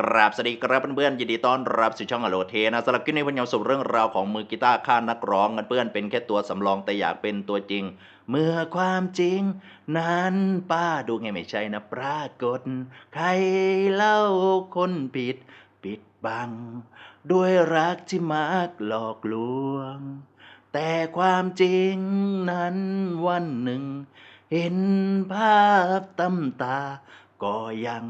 กราบสวัสดีครับเพื่อนๆยินดีต้อนรับสู่ช่องอโลเทนะสำหรับคลิปนี้ผมจะมาสรุปเรื่องราวของมือกีตาร์ข้านักร้องกันเพื่อนเป็นแค่ตัวสำรองแต่อยากเป็นตัวจริง เมื่อความจริง นั้นป้าดูไงไม่ใช่นะปรากฏ ใครเล่าคนผิด ปิดบัง ด้วยรักที่มักหลอกลวง แต่ความจริงนั้นวันหนึ่ง เห็นภาพตำตาก็ยัง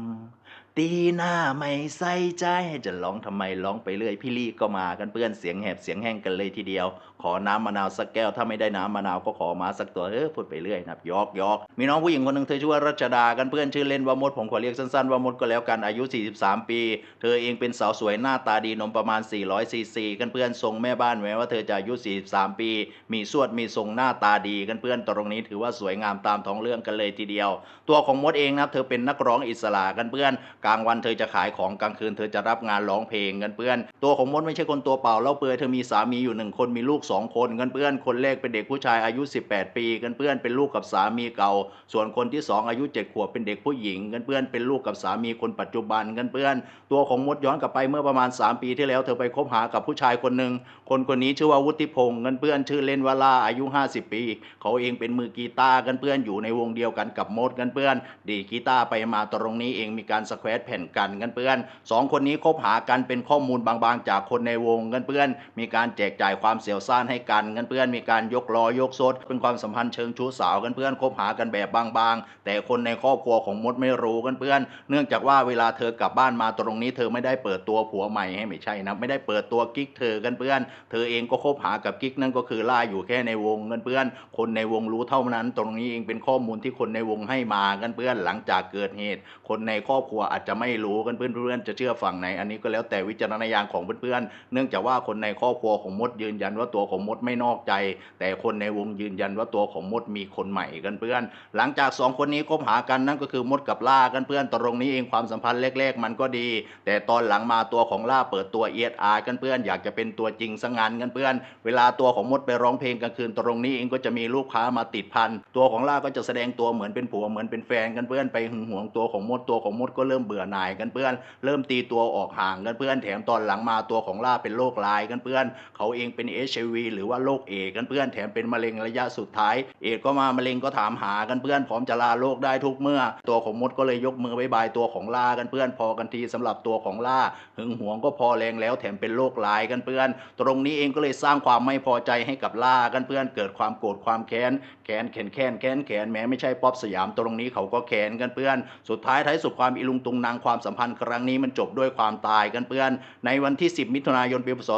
ตีหน้าไม่ใส่ใจจะร้องทำไมร้องไปเรื่อยพี่ลี่ก็มากันเพื่อนเสียงแหบเสียงแห้งกันเลยทีเดียว ขอน้ำมะนาวสักแก้วถ้าไม่ได้น้ำมะนาวก็ขอมาสักตัวเออพูดไปเรื่อยนะครับยอกยอกมีน้องผู้หญิงคนหนึ่งเธอชื่อว่ารัชดากันเพื่อนชื่อเล่นว่ามดผมขอเรียกสั้นๆว่ามดก็แล้วกันอายุ 43 ปี เธอเองเป็นสาวสวยหน้าตาดีนมประมาณ 400ซีซีกันเพื่อนทรงแม่บ้านแม้ว่าเธอจะอายุ 43 ปี มีสวดมีทรงหน้าตาดีกันเพื่อนตรงนี้ถือว่าสวยงามตามท้องเรื่องกันเลยทีเดียว ตัวของมดเองนะครับเธอเป็นนักร้องอิสระกันเพื่อนกลางวันเธอจะขายของกลางคืนเธอจะรับงานร้องเพลงกันเพื่อน ตัวของมดไม่ใช่คนตัวเปล่าเล่าเปลือยเธอมีสามีอยู่หนึ่งคนมีลูกสองคนกันเพื่อนคนแรกเป็นเด็กผู้ชายอายุ 18 ปีกันเพื่อนเป็นลูกกับสามีเก่า ส่วนคนที่สองอายุ 7 ขวบเป็นเด็กผู้หญิงกันเพื่อนเป็นลูกกับสามีคนปัจจุบันกันเพื่อน ตัวของมดย้อนกลับไปเมื่อประมาณ 3 ปีที่แล้วเธอไปคบหากับผู้ชายคนหนึ่งคนคนนี้ชื่อว่าวุฒิพงศ์กันเพื่อนชื่อเล่นว่าล่าอายุ 50 ปี เขาเองเป็นมือกีตาร์กันเพื่อนอยู่ในวงเดียวกันกับมดกันเพื่อน ดีกีตาร์ไปมาตรงนี้เองมีการสแควแผ่นกันกันเพื่อนสองคนนี้คบหากันเป็นข้อมูลบางๆ จากคนในวงกันเพื่อน มีการแจกจ่ายความเสียวซ่านให้กันกันเพื่อน มีการยกล้อยกซดเป็นความสัมพันธ์เชิงชู้สาวกันเพื่อนคบหากันแบบบางๆ แต่คนในครอบครัวของมดไม่รู้กันเพื่อน เนื่องจากว่าเวลาเธอกลับบ้านมาตรงนี้ เธอไม่ได้เปิดตัวผัวใหม่ให้ไม่ใช่นะไม่ได้เปิดตัวกิ๊กเธอกันเพื่อน เธอเองก็คบหากับกิ๊กนั่นก็คือล่าอยู่แค่ในวงกันเพื่อน คนในวงรู้เท่านั้น ตรงนี้เองเป็นข้อมูลที่คนในวงให้มากันเพื่อน หลังจากเกิดเหตุ คนในครอบครัวอจจะไม่รู้กันเพื่อนๆจะเชื่อฝั่งไหน อันนี้ก็แล้วแต่วิจารณญาณของเพื่อนๆ เนื่องจากว่าคนในครอบครัวของมดยืนยันว่าตัวของมดไม่นอกใจ แต่คนในวงยืนยันว่าตัวของมดมีคนใหม่กันเพื่อน หลังจากสองคนนี้คบหากันนั่นก็คือมดกับล่ากันเพื่อนตรงนี้เองความสัมพันธ์แรกๆ มันก็ดี แต่ตอนหลังมาตัวของล่าเปิดตัวเอียดอากันเพื่อน อยากจะเป็นตัวจริงสังงานกันเพื่อน เวลาตัวของมดไปร้องเพลงกลางคืนตรงนี้เองก็จะมีลูกค้ามาติดพันตัวของล่าก็จะแสดงตัวเหมือนเป็นผัวเหมือนเป็นแฟนกันเพื่อนไปหึงหวงตัวของมดตัวของมดก็เริ่มเบื่อหน่ายกันเพื่อน เริ่มตีตัวออกห่างกันเพื่อนแถมตอนหลังมาตัวของล่าเป็นโรคร้ายกันเพื่อน เขาเองเป็นเอชวีหรือว่าโรคเอกันเพื่อนแถมเป็นมะเร็งระยะสุดท้าย เอดก็มามะเร็งก็ถามหากันเพื่อนพร้อมจะลาโลกได้ทุกเมื่อ ตัวของมดก็เลยยกมือบายบายตัวของล่ากันเพื่อนพอกันทีสำหรับตัวของล่าหึงหวงก็พอแรงแล้วแถมเป็นโรคร้ายกันเพื่อน ตรงนี้เองก็เลยสร้างความไม่พอใจให้กับล่ากันเพื่อนเกิดความโกรธความแค้นแค้นแค้นแค้นแค้นแค้นแม้ไม่ใช่ป๊อปสยามตรงนี้เขาก็แค้นกันเพื่อน สุดท้ายท้ายสุดความอิลุงตุงนางความสัมพันธ์ครั้งนี้มันจบด้วยความตายกันเพื่อน ในวันที่ 10 มิถุนายนปีพศ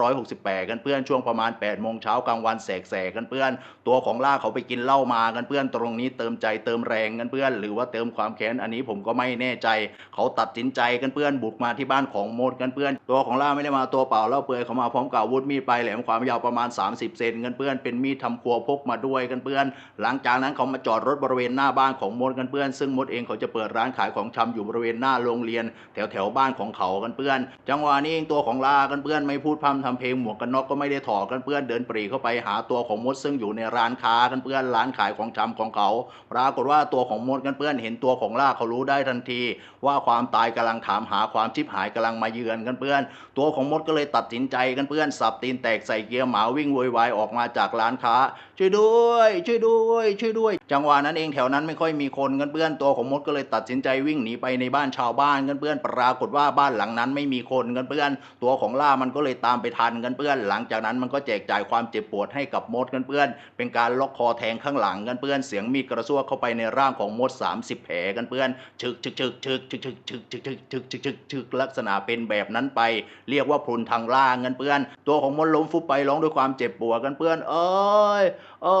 2568 กันเพื่อนช่วงประมาณ8โมงเช้ากลางวันแสกๆกันเพื่อน ตัวของล่าเขาไปกินเหล้ามากันเพื่อนตรงนี้เติมใจเติมแรงกันเพื่อน หรือว่าเติมความแค้นอันนี้ผมก็ไม่แน่ใจ เขาตัดสินใจกันเพื่อนบุกมาที่บ้านของโมดกันเพื่อน ตัวของล่าไม่ได้มาตัวเปล่าเล่าเปลือยเขามาพร้อมกับอาวุธมีดปลายแหลมความยาวประมาณ 30 เซนกันเพื่อนเป็นมีดทำครัวพกมาด้วยกันเพื่อน หลังจากนั้นเขามาจอดรถบริเวณหน้าบ้านของมดกันเพื่อน ซึ่งมดเองเขาจะเปิดร้านขายของชำอยู่บริเวณหน้าโรงเรียน แถวแถวบ้านของเขากันเพื่อน จังหวะนี้เองตัวของลากันเพื่อนไม่พูดพร่ำทำเพลงหมวกกันน็อกก็ไม่ได้ถอดกันเพื่อนเดินปรีเข้าไปหาตัวของมดซึ่งอยู่ในร้านค้ากันเพื่อนร้านขายของชำของเขา ปรากฏว่าตัวของมดกันเพื่อนเห็นตัวของล่าเขารู้ได้ทันที ว่าความตายกำลังถามหาความชิบหายกำลังมาเยือนกันเพื่อน ตัวของมดก็เลยตัดสินใจกันเพื่อนสับตีนแตกใส่เกียร์หมาวิ่งโวยวายออกมาจากร้านค้า ช่วยด้วย ช่วยด้วย ช่วยด้วย จังหวะนั้นเองแถวนั้นไม่ค่อยมีคนกันเพื่อนตัวของมดก็เลยตัดสินใจวิ่งหนีไปในบ้านชาวบ้านกันเพื่อนปรากฏว่าบ้านหลังนั้นไม่มีคนกันเพื่อน ตัวของล่ามันก็เลยตามไปทันกันเพื่อน หลังจากนั้นมันก็แจกจ่ายความเจ็บปวดให้กับมดกันเพื่อน เป็นการล็อกคอแทงข้างหลังกันเพื่อนเสียงมีดกระซวกเข้าไปในร่างของมด 30 แผลกันเพื่อนชึกชึกชึกชึกชึกชึกชึกชึกชึกชึกชึกชึกชึกลักษณะเป็นแบบนั้นไป เรียกว่าพรุนทางล่างกันเพื่อน ตัวของมดล้มฟุบไปร้องด้วยความเจ็บปวดกันเพื่อน เอ้ย เอ้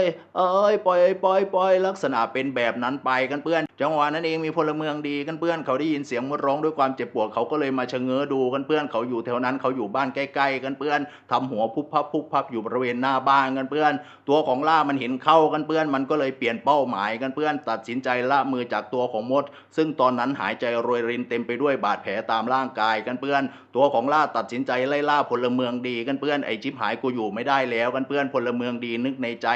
ยเอ้ยปล่อยปล่อยปล่อยลักษณะเป็นแบบนั้นไปกันเพื่อน จังหวะนั้นเองมีพลเมืองดีกันเพื่อนเขาได้ยินเสียงมดร้องด้วยความเจ็บปวดเขาก็เลยมาชะเง้อดูกันเพื่อนเขาอยู่แถวนั้นเขาอยู่บ้านใกล้ๆกันเพื่อนทำหัวพุบพับพุบพับอยู่บริเวณหน้าบ้านกันเพื่อน ตัวของล่ามันเห็นเข้ากันเพื่อน มันก็เลยเปลี่ยนเป้าหมายกันเพื่อน ตัดสินใจละมือจากตัวของมด ซึ่งตอนนั้นหายใจโรยรินเต็มไปด้วยบาดแผลตามร่างกายกันเพื่อน ตัวของล่าตัดสินใจไล่ล่าพลเมืองดีกันเพื่อนไอจิบหายกูอยู่ไม่ได้แล้วกันเพื่อนพลเมืองดีนึกในใจ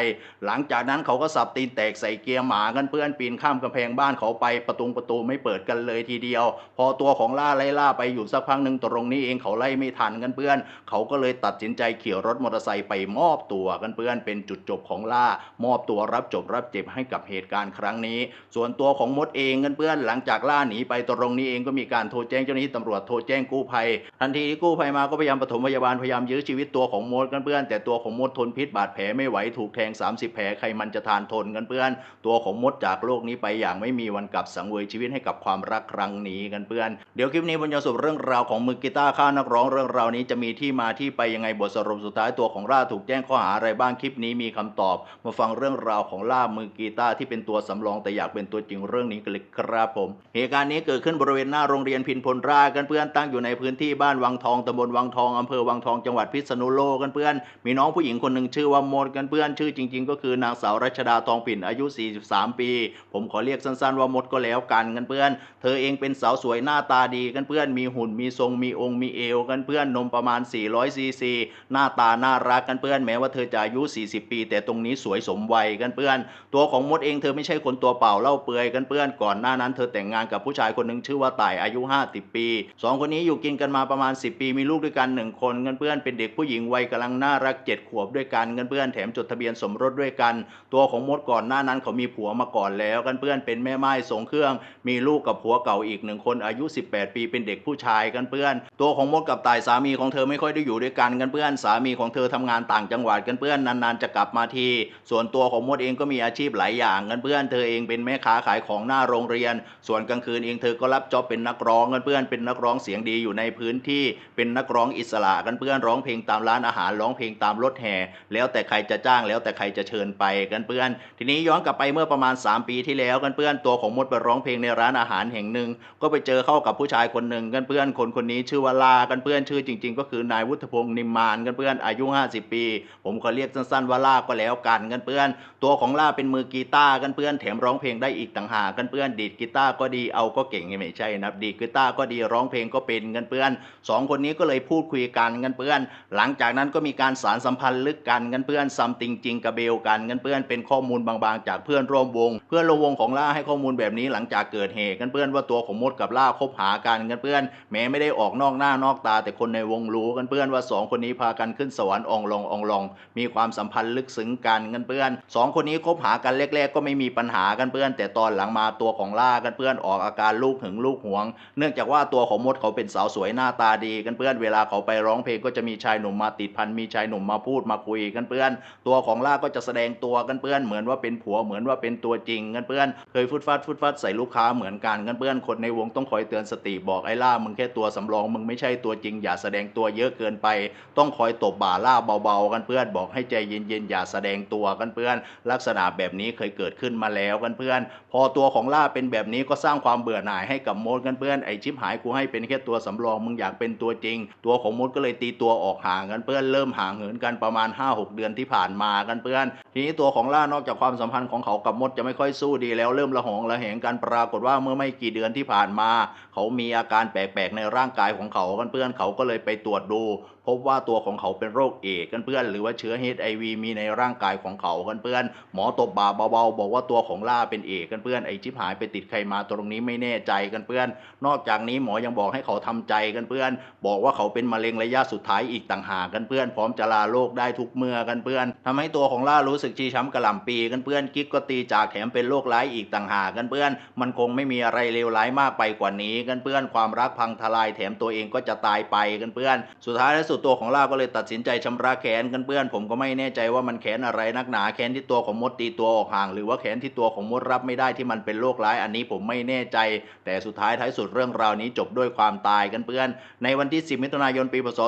หลังจากนั้นเขาก็สับตีนแตกใส่เกียร์หมากันเพื่อนปีนข้ามกำแพงบ้านเขาไปประตูประตูไม่เปิดกันเลยทีเดียว พอตัวของล่าไล่ล่าไปอยู่สักพักหนึ่งตรงนี้เองเขาไล่ไม่ทันกันเพื่อน เขาก็เลยตัดสินใจขี่รถมอเตอร์ไซค์ไปมอบตัวกันเพื่อนเป็นจุดจบของล่ามอบตัวรับจบรับเจ็บให้กับเหตุการณ์ครั้งนี้ ส่วนตัวของมดเองกันเพื่อนหลังจากล่าหนีไปตรงนี้เองก็มีการโทรแจ้งเจ้าหน้าที่ตำรวจโทรแจ้งกู้ภัย ทันทีที่กู้ภัยมาก็พยายามปฐมพยาบาลพยายามยื้อชีวิตตัวของมดกันเพื่อน แต่ตัวของมดทนพิษบาดแผลไม่ไหวถูกแทง 30 แผลใครมันจะทานทนกันเพื่อน ตัวของมดจากโลกนี้ไปอย่างไม่มีวันกลับสังเวยชีวิตให้กับความรักครั้งนี้กันเพื่อน เดี๋ยวคลิปนี้บรรยายสรุปเรื่องราวของมือกีตาร์ฆ่านักร้องเรื่องราวนี้จะมีที่มาที่ไปยังไงบทสรุปสุดท้ายตัวของล่าถูกแจ้งข้อหาอะไรบ้างคลิปนี้มีคำตอบ มาฟังเรื่องราวของล่ามือกีตาร์ที่เป็นตัวสำรองแต่อยากเป็นตัวจริงเรื่องนี้กันเลยครับผม เหตุการณ์นี้เกิดขึ้นบริเวณหน้าโรงเรียนพินพลรากันเพื่อนตั้งอยู่ในพื้นที่บ้านวังทองตำบลวังทองอำเภอวังทองจังหวัดพิษณุโลกกันเพื่อน มีน้องผู้หญิงคนหนึ่งชื่อว่ามดกันเพื่อนชื่อจริง ๆ ก็คือนางสาวรัชดาทองปิ่นอายุ 43 ปี ผมขอเรียกสั้นๆว่ามดก็แล้วกันกันเพื่อน เธอเองเป็นสาวสวยหน้าตาดีกันเพื่อนมีหุ่นมีทรงมีองค์มีเอวกันเพื่อนนมประมาณ 400ซีซีหน้าตาน่ารักกันเพื่อนแม้ว่าเธอจะอายุ 40 ปี แต่ตรงนี้สวยสมวัยกันเพื่อน ตัวของมดเองเธอไม่ใช่คนตัวเปล่าเล่าเปลือยกันเพื่อนก่อนหน้านั้นเธอแต่งงานกับผู้ชายคนหนึ่งชื่อว่าต่ายอายุ 50 ปีสองคนนี้อยู่กินกันมาประมาณ 10 ปีมีลูกด้วยกันหนึ่งคนกันเพื่อนเป็นเด็กผู้หญิงวัยกำลังน่ารักเจ็ดขวบด้วยกันกันเพื่อนแถมจดทะเบียนสมรสด้วยกัน ตัวของมดก่อนหน้านั้นเขามีผัวมาก่อนแล้ว กันเพื่อนเป็นแม่ไม้ทรงเครื่อง มีลูกกับผัวเก่าอีกหนึ่งคนอายุ 18 ปีเป็นเด็กผู้ชายกันเพื่อน ตัวของมดกับตายสามีของเธอไม่ค่อยได้อยู่ด้วยกันกันเพื่อนสามีของเธอทำงานต่างจังหวัดกันเพื่อนนานๆจะกลับมาที ส่วนตัวของมดเองก็มีอาชีพหลายอย่างกันเพื่อนเธอเองเป็นแม่ค้าขายของหน้าโรงเรียน ส่วนกลางคืนเองเธอก็รับจ็อบเป็นนักร้องกันเพื่อนเป็นนักร้องเสียงดีอยู่ในพื้นที่เป็นนักร้องอิสระกันเพื่อนร้องเพลงตามร้านอาหารร้องเพลงตามรถแห่ แล้วแต่ใครจะจ้างแล้วแต่ใครจะเชิญไปกันเพื่อน ทีนี้ย้อนกลับไปเมื่อประมาณ 3 ปีที่แล้วกันเพื่อนตัวของมดไปร้องเพลงในร้านอาหารแห่งหนึ่ง ก็ไปเจอเข้ากับผู้ชายคนหนึ่งกันเพื่อนคนคนนี้ชื่อว่าลากันเพื่อนชื่อจริง ๆ ก็คือนายวุฒิพงศ์นิมมานกันเพื่อนอายุ 50 ปี ผมขอเรียกสั้นๆว่าลาก็แล้วกันกันเพื่อน ตัวของลาเป็นมือกีตาร์กันเพื่อนแถมร้องเพลงได้อีกต่างหากกันเพื่อนดีดกีตาร์ก็ดีเอาก็เก่งไม่ใช่นะดีดกีตาร์ก็ดีร้องเพลงก็เป็นกันเพื่อนสองคนนี้ก็เลยพูดคุยกันกันเพื่อน หลังจากนั้นก็มีการสารสัมพันธ์ลึกกันกันเพื่อนซัมจริง ๆกับเบลกันกันเพื่อนเป็นข้อมูลบางๆ จากเพื่อนร่วมวง เพื่อนร่วมวงของล่าให้ข้อมูลแบบนี้หลังจากเกิดเหตุกันเพื่อนว่าตัวของมดกับล่าคบหากันกันเพื่อนแม้ไม่ได้ออกนอกหน้านอกตา แต่คนในวงรู้กันเพื่อนว่าสองคนนี้พากันขึ้นสวรรค์องลององลอง มีความสัมพันธ์ลึกซึ้งกันกันเพื่อนสองคนนี้คบหากันแรกๆ ก็ไม่มีปัญหากันเพื่อน แต่ตอนหลังมาตัวของล่ากันเพื่อนออกอาการลูกหึงลูกหวง เนื่องจากว่าตัวของมดเขาเป็นสาวสวยหน้าตาดีกันเพื่อนเวลาเขาไปร้องเพลงก็จะมีชายหนุ่มมาติดพันมีชายหนุ่มมาพูดมาคุยกันเพื่อนตัวัวของล่าก็จะแสดงตัวกันเพื่อนเหมือนว่าเป็นผัวเหมือนว่าเป็นตัวจริงกันเพื่อนเคยฟุดฟัดฟุดฟัดใส่ลูกค้าเหมือนกันกันเพื่อนคนในวงต้องคอยเตือนสติบอกไอ้ล่ามึงแค่ตัวสำรองมึงไม่ใช่ตัวจริง อย่าแสดงตัวเยอะเกินไป ต้องคอยตบบ่าล่าเบาๆกันเพื่อนบอกให้ใจเย็นๆอย่าแสดงตัวกันเพื่อน ลักษณะแบบนี้เคยเกิดขึ้นมาแล้วกันเพื่อน พอตัวของล่าเป็นแบบนี้ก็สร้างความเบื่อหน่ายให้กับมดกันเพื่อนไอชิปหายกูให้เป็นแค่ตัวสำรองมึงอยากเป็นตัวจริง ตัวของมดก็เลยตีตัวออกห่างกันเพื่อนเริ่มห่างเหินกันประมาณ 5-6 เดือนที่ผ่านมามากันเพื่อน ทีนี้ตัวของล่านอกจากความสัมพันธ์ของเขากับมดจะไม่ค่อยสู้ดีแล้วเริ่มระหองระแหงกันปรากฏว่าเมื่อไม่กี่เดือนที่ผ่านมา เขามีอาการแปลกๆในร่างกายของเขากันเพื่อนเขาก็เลยไปตรวจดู พบว่าตัวของเขาเป็นโรคเอดกันเพื่อนหรือว่าเชื้อ HIV มีในร่างกายของเขากันเพื่อน หมอตบบ่าเบาๆบอกว่าตัวของล่าเป็นเอดกันเพื่อนไอชิบหายไปติดใครมาตรงนี้ไม่แน่ใจกันเพื่อน นอกจากนี้หมอยังบอกให้เขาทำใจกันเพื่อน บอกว่าเขาเป็นมะเร็งระยะสุดท้ายอีกต่างหากกันเพื่อน พร้อมจะลาโลกได้ทุกเมื่อกันเพื่อนทำให้ตัวของล่ารู้สึกชีช้ำกระหล่ำปีกันเพื่อนกิ๊กก็ตีจากแถมเป็นโรคร้ายอีกต่างหากกันเพื่อน มันคงไม่มีอะไรเลวร้ายมากไปกว่านี้กันเพื่อนความรักพังทลายแถมตัวเองก็จะตายไปกันเพื่อน สุดท้ายและสุดตัวของล่าก็เลยตัดสินใจชำระแค้นกันเพื่อน ผมก็ไม่แน่ใจว่ามันแค้นอะไรนักหนาแค้นที่ตัวของมดตีตัวออกห่าง หรือว่าแค้นที่ตัวของมดรับไม่ได้ที่มันเป็นโรคร้ายอันนี้ผมไม่แน่ใจ แต่สุดท้ายท้ายสุดเรื่องราวนี้จบด้วยความตายกันเพื่อน ในวันที่ 10 มิถุนายนปีพศ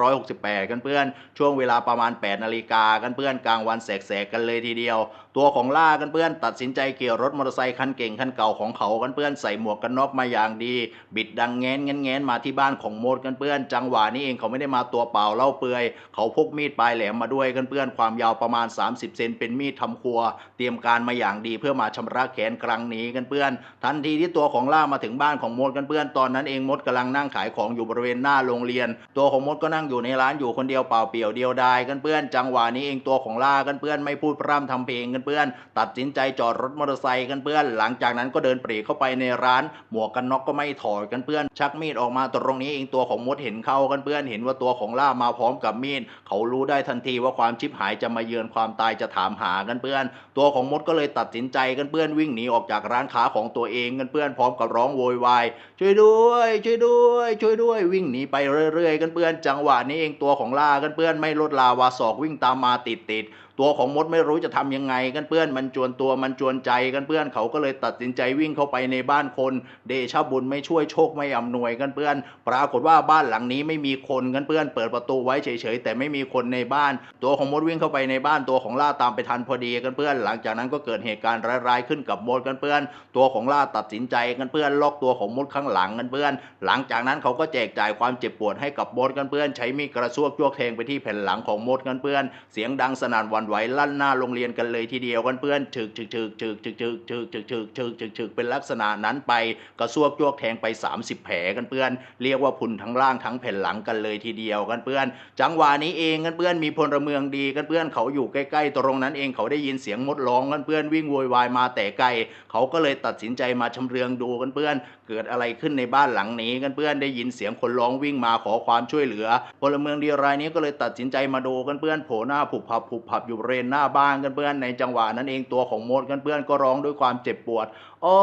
2568 กันเพื่อน ช่วงเวลาประมาณ 8 นาฬิกากันเพื่อนกลางวันแสกๆกันเลยทีเดียว ตัวของล่ากันเพื่อนตัดสินใจเกี่ยวรถมอเตอร์ไซค์คันเก่งคันเก่าของเขากันเพื่อนใส่หมวกกันน็อกมาอย่างดี บิดดังแง้นแง้นแงนมาที่บ้านของโมดกันเพื่อน จังหวะนี้เองเขาไม่ได้มาตัวเปล่าเล่าเปลือย เขาพกมีดปลายแหลมมาด้วยกันเพื่อนความยาวประมาณ 30 เซนเป็นมีดทำครัว เตรียมการมาอย่างดีเพื่อมาชำระแค้นครั้งนี้กันเพื่อน ทันทีที่ตัวของล่ามาถึงบ้านของมดกันเพื่อนตอนนั้นเองมดกำลังนั่งขายของอยู่บริเวณหน้าโรงเรียน ตัวของมดก็นั่งอยู่ในร้านอยู่คนเดียวเปล่าเปลี่ยวเดียวดายกันเพื่อน จังหวะนี้เองตัวของล่ากันเพื่อนอนไม่พูดพร่ำทำเพลงกันเพื่อน ตัดสินใจจอดรถมอเตอร์ไซค์กันเพื่อน หลังจากนั้นก็เดินปรีเข้าไปในร้าน หมวกกันน็อกก็ไม่ถอดกันเพื่อน ชักมีดออกมาตรงนี้เองตัวของมดเห็นเข้ากันเพื่อน เห็นว่าตัวของล่ามาพร้อมกับมีดเขารู้ได้ทันทีว่าความชิบหายจะมาเยือนความตายจะถามหากันเพื่อน ตัวของมดก็เลยตัดสินใจกันเพื่อนวิ่งหนีออกจากร้านค้าของตัวเองกันเพื่อนพร้อมกับร้องโวยวายช่วยด้วย ช่วยด้วย ช่วยด้วยวิ่งหนีไปเรื่อยๆ กันเพื่อน จังหวะนี้เองตัวของล่ากันเพื่อนไม่ลดลาวาศอกวิ่งตามมาติดติดๆ ตัวของมดไม่รู้จะทำยังไงกันเพื่อนมันจวนตัวมันจวนใจกันเพื่อนเขาก็เลยตัดสินใจวิ่งเข้าไปในบ้านคน เดชบุญไม่ช่วยโชคไม่อำนวยกันเพื่อน ปรากฏว่าบ้านหลังนี้ไม่มีคนกันเพื่อน เปิดประตูไว้เฉยๆแต่ไม่มีคนในบ้าน ตัวของมดวิ่งเข้าไปในบ้านตัวของล่าตามไปทันพอดีกันเพื่อน หลังจากนั้นก็เกิดเหตุการณ์ร้ายๆขึ้นกับมดกันเพื่อน ตัวของล่าตัดสินใจกันเพื่อนล็อกตัวของมดข้างหลังกันเพื่อน หลังจากนั้นเขาก็แจกจ่ายความเจ็บปวดให้กับมดกันเพื่อน ใช้มีดกระซวกจ้วกแทงไปที่แผ่นหลังของมดกันเพื่อน เสียงดังสนั่นหวั่นไหวลั่นหน้าโรงเรียนกันเลยทีเดียวกันเพื่อนฉึกฉึกฉึกฉึกฉึกฉึกฉึกฉึกฉึกฉึกฉึกฉึกเป็นลักษณะนั้นไปกระซวกจ้วกแทงไป 30 แผลกันเพื่อน เรียกว่าพุนทั้งล่างทั้งแผ่นหลังกันเลยทีเดียวกันเพื่อน จังหวะนี้เองกันเพื่อนมีพลเมืองดีกันเพื่อนเขาอยู่ใกล้ๆ ตรงนั้นเองเขาได้ยินเสียงมดร้องกันเพื่อนวิ่งโวยวายมาแต่ไกลเขาก็เลยตัดสินใจมาชำเลืองดูกันเพื่อน กิดอะไรขึ้นในบ้านหลังนี้กันเพื่อนได้ยินเสียงคนร้องวิ่งมาขอความช่วยเหลือพลเมืองดีรายนี้ก็เลยตัดสินใจมาดูกันเพื่อนโผล่หน้าผุบผับผุบผับอยู่บริเวณหน้าบ้านกันเพื่อนในจังหวะนั้นเองตัวของโมดกันเพื่อนก็ร้องด้วยความเจ็บปวดโอ้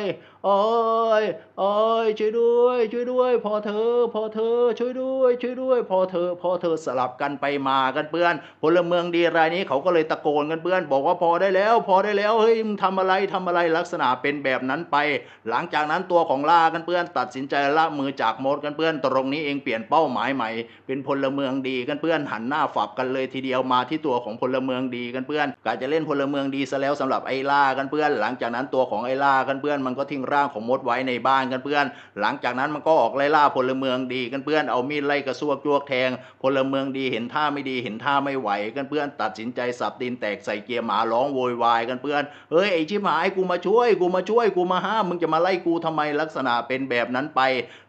ยโอ้ยโอ้ยช่วยด้วย ช่วยด้วย พอเธอ พอเธอ ช่วยด้วย ช่วยด้วย พอเธอ พอเธอสลับกันไปมากันเพื่อนพลเมืองดีรายนี้เขาก็เลยตะโกนกันเพื่อน บอกว่าพอได้แล้ว พอได้แล้วเฮ้ยมึงทำอะไรทำอะไรลักษณะเป็นแบบนั้นไป หลังจากนั้นตัวของล่ากันเพื่อนตัดสินใจละมือจากมดกันเพื่อนตรงนี้เองเปลี่ยนเป้าหมายใหม่ เป็นพลเมืองดีกันเพื่อนหันหน้าฝับกันเลยทีเดียวมาที่ตัวของพลเมืองดีกันเพื่อนกาจะเล่นพลเมืองดีซะแล้วสำหรับไอ้ล่ากันเพื่อน หลังจากนั้นตัวของไอ้ล่ากันเพื่อนมันก็ทิ้งร่างของมดไว้ในบ้านกันเพื่อน หลังจากนั้นมันก็ออกไล่ล่าพลเมืองดีกันเพื่อนเอามีดไล่กระซวกจวกแทง พลเมืองดีเห็นท่าไม่ดีเห็นท่าไม่ไหวกันเพื่อน ตัดสินใจสับตีนแตกใส่เกียร์หมาร้องโวยวายกันเพื่อนเฮ้ยไอ้ชิบหายกูมาช่วยกูมาช่วยกูมาห้ามมึงจะมาไล่กูทำไมลักษณะเป็นแบบนั้นไป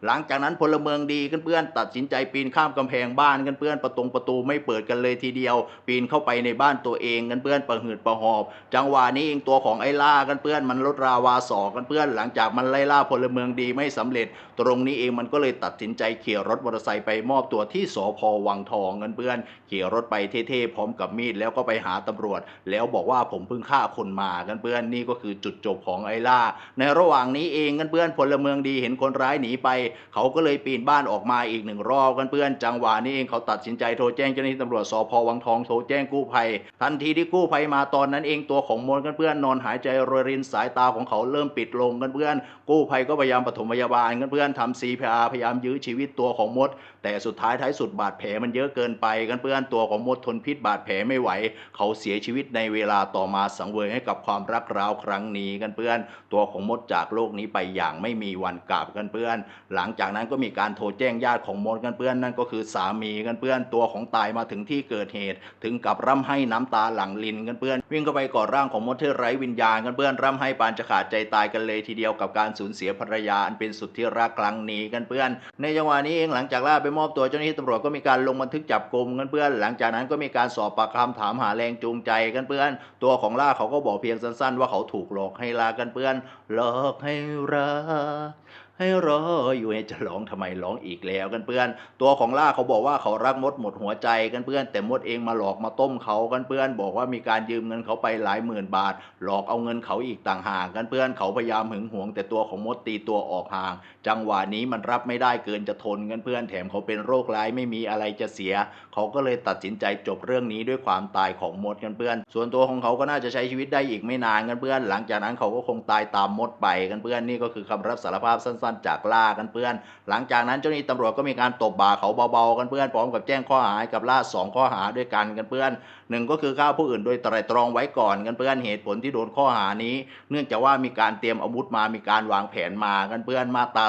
หลังจากนั้นพลเมืองดีกันเพื่อนตัดสินใจปีนข้ามกำแพงบ้านกันเพื่อนประตงประตูไม่เปิดกันเลยทีเดียว ปีนเข้าไปในบ้านตัวเองกันเพื่อนประหืดประหอบ จังหวะนี้เองตัวของไอ้ล่ากันเพื่อนมันลดราวาสอกันเพื่อนหลังจากมันไล่ล่าพลเมืองดีไม่สำเร็จ ตรงนี้เองมันก็เลยตัดสินใจเขี่ยรถมอเตอร์ไซค์ไปมอบตัวที่สพวังทองกันเพื่อนเขี่ยรถไปเท่ๆพร้อมกับมีดแล้วก็ไปหาตำรวจ แล้วบอกว่าผมเพิ่งฆ่าคนมากันเพื่อนนี่ก็คือจุดจบของไอ้ล่า ในระหว่างนี้เองกันเพื่อนพลเมืองดีเห็นคนร้ายหนีไป เขาก็เลยปีนบ้านออกมาอีกหนึ่งรอบกันเพื่อนจังหวะนี้เองเขาตัดสินใจโทรแจ้งเจ้าหน้าที่ตำรวจสพวังทองโทรแจ้งกู้ภัย ทันทีที่กู้ภัยมาตอนนั้นเองตัวของมนกันเพื่อนนอนหายใจโรยรินสายตาของเขาเริ่มปิดลงกันเพื่อนกู้ภัยก็พยายามปฐมพยาบาลกันเพื่อนทำ CPR พยายามยื้อชีวิตตัวของมด แต่สุดท้ายท้ายสุดบาดแผลมันเยอะเกินไปกันเพื่อนตัวของมดทนพิษบาดแผลไม่ไหว เขาเสียชีวิตในเวลาต่อมาสังเวยให้กับความรักร้าวครั้งนี้กันเพื่อนตัวของมดจากโลกนี้ไปอย่างไม่มีวันกลับกันเพื่อน หลังจากนั้นก็มีการโทรแจ้งญาติของมดกันเพื่อนนั่นก็คือสามีกันเพื่อนตัวของตายมาถึงที่เกิดเหตุ ถึงกับร่ำให้น้ำตาหลั่งลินกันเพื่อน วิ่งเข้าไปกอดร่างของมดที่ไร้วิญญาณกันเพื่อนร่ำให้ปานจะขาดใจตายกันเลยทีเดียวกับการสูญเสียภรรยาอันเป็นสุดที่รักครั้งนี้กันเพื่อน ในจังหวะนี้เองหลังจากล่าไปมอบตัวเจ้าหน้าที่ตำรวจก็มีการลงบันทึกจับกลุ่มกันเพื่อน หลังจากนั้นก็มีการสอบปากคำถามหาแรงจูงใจกันเพื่อน ตัวของล่าเขาก็บอกเพียงสั้นๆ ว่าเขาถูกหลอกให้ลากันเพื่อนหลอกให้รัก嗯 ให้รออยู่จะร้องทำไมร้องอีกแล้วกันเพื่อน ตัวของล่าเขาบอกว่าเขารักมดหมดหัวใจกันเพื่อน แต่มดเองมาหลอกมาต้มเขากันเพื่อน บอกว่ามีการยืมเงินเขาไปหลายหมื่นบาท หลอกเอาเงินเขาอีกต่างหากกันเพื่อนเขาพยายามหึงหวง แต่ตัวของมดตีตัวออกห่าง จังหวะนี้มันรับไม่ได้เกินจะทนกันเพื่อนแถมเขาเป็นโรคร้ายไม่มีอะไรจะเสีย เขาก็เลยตัดสินใจจบเรื่องนี้ด้วยความตายของมดกันเพื่อน ส่วนตัวของเขาก็น่าจะใช้ชีวิตได้อีกไม่นานกันเพื่อน หลังจากนั้นเขาก็คงตายตามมดไปกันเพื่อนนี่ก็คือคำรับสารภาพสั้นๆจากล่ากันเพื่อน หลังจากนั้นเจ้าหน้าที่ตำรวจก็มีการตบบ่าเขาเบาๆกันเพื่อนพร้อมกับแจ้งข้อหากับล่าสองข้อหาด้วยกันกันเพื่อนหนึ่งก็คือฆ่าผู้อื่นโดยไตรตรองไว้ก่อนกันเพื่อนเหตุผลที่โดนข้อหานี้ เนื่องจากว่ามีการเตรียมอาวุธมามีการวางแผนมากันเพื่อนมาตรา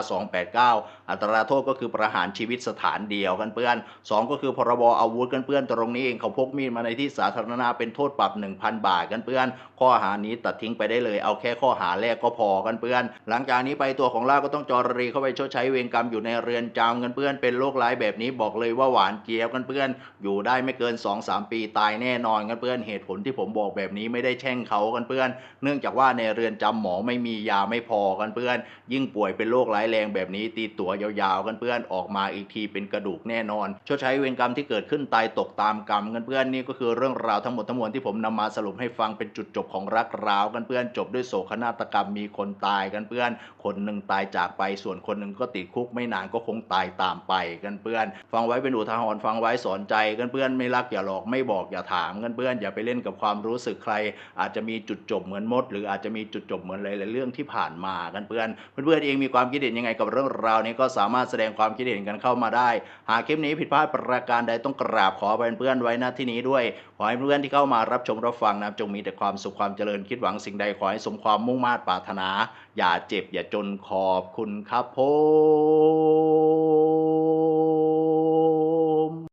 289 อัตราโทษก็คือประหารชีวิตสถานเดียวกันเพื่อนสองก็คือพรบอาวุธกันเพื่อนตรงนี้เองเขาพกมีดมาในที่สาธารณะเป็นโทษปรับ 1,000 บาทกันเพื่อน ข้อหานี้ตัดทิ้งไปได้เลย เอาแค่ข้อหาแรกก็พอกันเพื่อน หลังจากนี้ไปตัวของล่าก็ต้องจอรีเข้าไปชดใช้เวรกรรมอยู่ในเรือนจำกันเพื่อนเป็นโรคร้ายแบบนี้บอกเลยว่าหวานเจี๊ยบกันเพื่อน อยู่ได้ไม่เกิน 2-3 ปีตายแน่นอนกันเพื่อนเหตุผลที่ผมบอกแบบนี้ไม่ได้แช่งเขากันเพื่อน เนื่องจากว่าในเรือนจำหมอไม่มียาไม่พอกันเพื่อน ยิ่งป่วยเป็นโรคร้ายแรงแบบนี้ตีตัวยาวๆกันเพื่อนออกมาอีกทีเป็นกระดูกแน่นอน ชดใช้เวรกรรมที่เกิดขึ้นตายตกตามกรรมกันเพื่อนนี่ก็คือเรื่องราวทั้งหมดทั้งมวลที่ผมนำมาสรุปให้ฟังเป็นจุดจบของรักร้าวกันเพื่อนจบด้วยโศกนาฏกรรมมีคนตายกันเพื่อน คนหนึ่งตายจากไปส่วนคนหนึ่งก็ติดคุกไม่นานก็คงตายตามไปกันเพื่อน ฟังไว้เป็นอุทาหรณ์ฟังไว้สอนใจกันเพื่อนไม่รักอย่าหลอกไม่บอกอย่าถามกันเพื่อนอย่าไปเล่นกับความรู้สึกใคร อาจจะมีจุดจบเหมือนมด หรืออาจจะมีจุดจบเหมือนหลายๆเรื่องที่ผ่านมากันเพื่อน เพื่อนๆเองมีความคิดเห็นยังไงกับเรื่องราวนี้ก็สามารถแสดงความคิดเห็นกันเข้ามาได้ หากคลิปนี้ผิดพลาดประการใดต้องกราบขอไปเพื่อนไว้ณที่นี้ด้วย ขอให้เพื่อนที่เข้ามารับชมรับฟังนะจงมีแต่ความสุขความเจริญคิดหวังสิ่งใดขอให้สมความมุ่งมา่ปรารถนา อย่าเจ็บอย่าจนขอบคุณครับผม